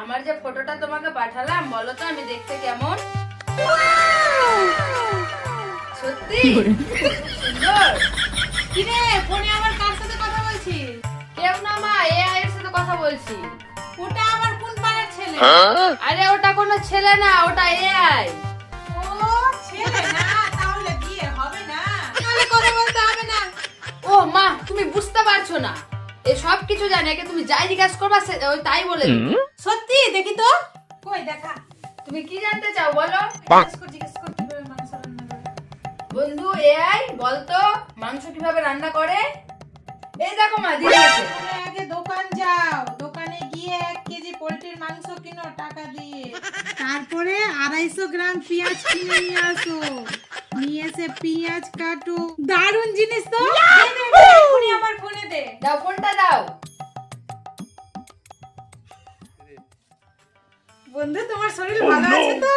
আমার যে ফটোটা তোমাকে পাঠালাম বলো তো আমি দেখতে কেমন? সত্যি? সুন্দর? কিরে ফোনে আবার কার সাথে কথা বলছিস? কেউ না মা এআই এর সাথে কথা বলছি। ওটা আবার কোন পাড়ার ছেলে আরে ওটা কোনো ছেলে না ওটা এআই ও ছেলে না তাহলে বিয়ে হবে না। তাহলে কথা বলতে হবে না। ও মা তুমি বুঝতে পারছ না। এ সব কিছু জানে একে তুমি যাই জিজ্ঞাসা করবা ওই তাই বলে সত্যি? দেখি তো। কই দেখা। তুমি কি জানতে চাও বলো। জিজ্ঞেস কর জিজ্ঞেস কর কীভাবে মাংস রান্না করে। বন্ধু এআই বলতো মাংস কীভাবে রান্না করে? এই দেখো মা। তাহলে আগে দোকান যাও। দোকানে গিয়ে এক কেজি পোল্ট্রির মাংস কিনো টাকা দিয়ে। তারপরে আড়াইশো গ্রাম পেঁয়াজ কিনে নিয়ে আসো। নিয়ে এসে পেঁয়াজ কাটো। দারুণ জিনিস তো। এক্ষুনি আমার ফোনে দে। দাও ফোনটা দাও। বন্ধু তোমার শরীর ভালো আছে তো?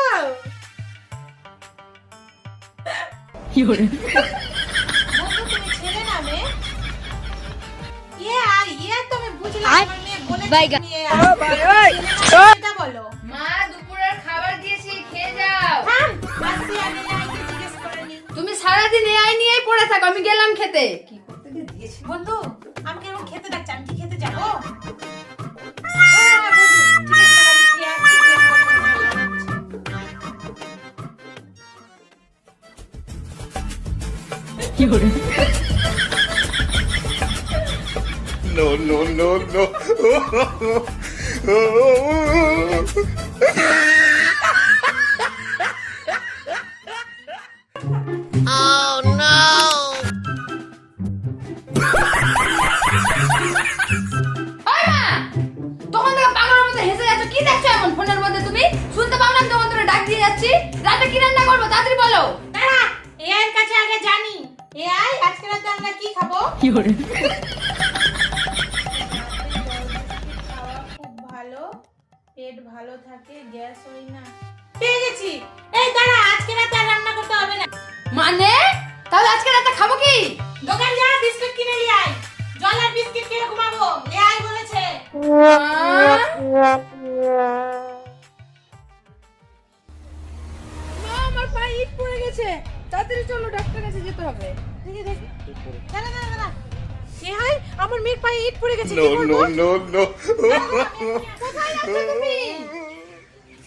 বন্ধু তুমি ছেলে না মেয়ে? ইয়ে আর ইয়ে তো বুঝলাম আমার মেয়ে বলেছে তুমি আর। এটা বলো। মা দুপুরের খাবার দিয়েছি খেয়ে যাও। থাম। আসি আমি নাইকে জিজ্ঞেস করে নি তুমি সারাদিন এআই নিয়েই পড়ে থাকো আমি গেলাম খেতে। কি দিয়েছি বন্ধু এরকম খেতে ডাকছে আমি কি খেতে যাব আমি। No, no, no, no. দিয়ে যাচ্ছি। রাতে কি রান্না করব? তাড়াতাড়ি বলো। দাঁড়া এআই এর কাছে আগে জানি। এআই আজকে রাতে আমরা কি খাব? খাওয়া খুব ভালো পেট ভালো থাকে গ্যাস হয় না। পেয়ে গেছি। এই দাঁড়া আজকে রাতে আর রান্না করতে হবে না। মানে? তাহলে আজকে রাতে খাব কি? দোকান যা বিস্কুট কিনে নিয়ে আয়। জল আর বিস্কিট কিনে ঘুমাবো এআই বলেছে। ইট পড়ে গেছে। তাড়াতাড়ি চলো ডাক্তার কাছে যেতে হবে। দেখি দেখি। দাঁড়া দাঁড়া দাঁড়া। এআই আমার মেয়ের পায়ে ইট পড়ে গেছে কি করব no, no, কোথায় যাচ্ছো তুমি?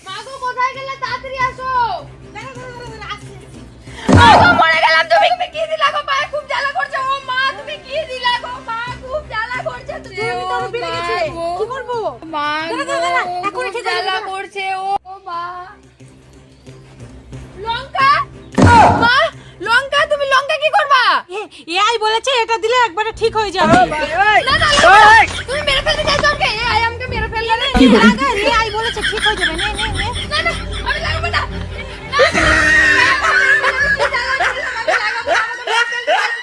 মাগো কোথায় গেলে? তাড়াতাড়ি আসো। দাঁড়া দাঁড়া দাঁড়া আসছি। মাগো মরে গেলাম তুমি। কি দিলা গো? পায়ে খুব জ্বালা করছে। ও মা তুমি কি দিলা গো? মা খুব জ্বালা করছে। তুমি তো বেড়ে গেছে কি করব? মা হবে জ্বালা করছে। ও এআই বলেছে এটা দিলে একবারে ঠিক হয়ে যাবে। না না তুমি মেরে ফেলতে চাইছো আমাকে? এআই আমাকে মেরে ফেললে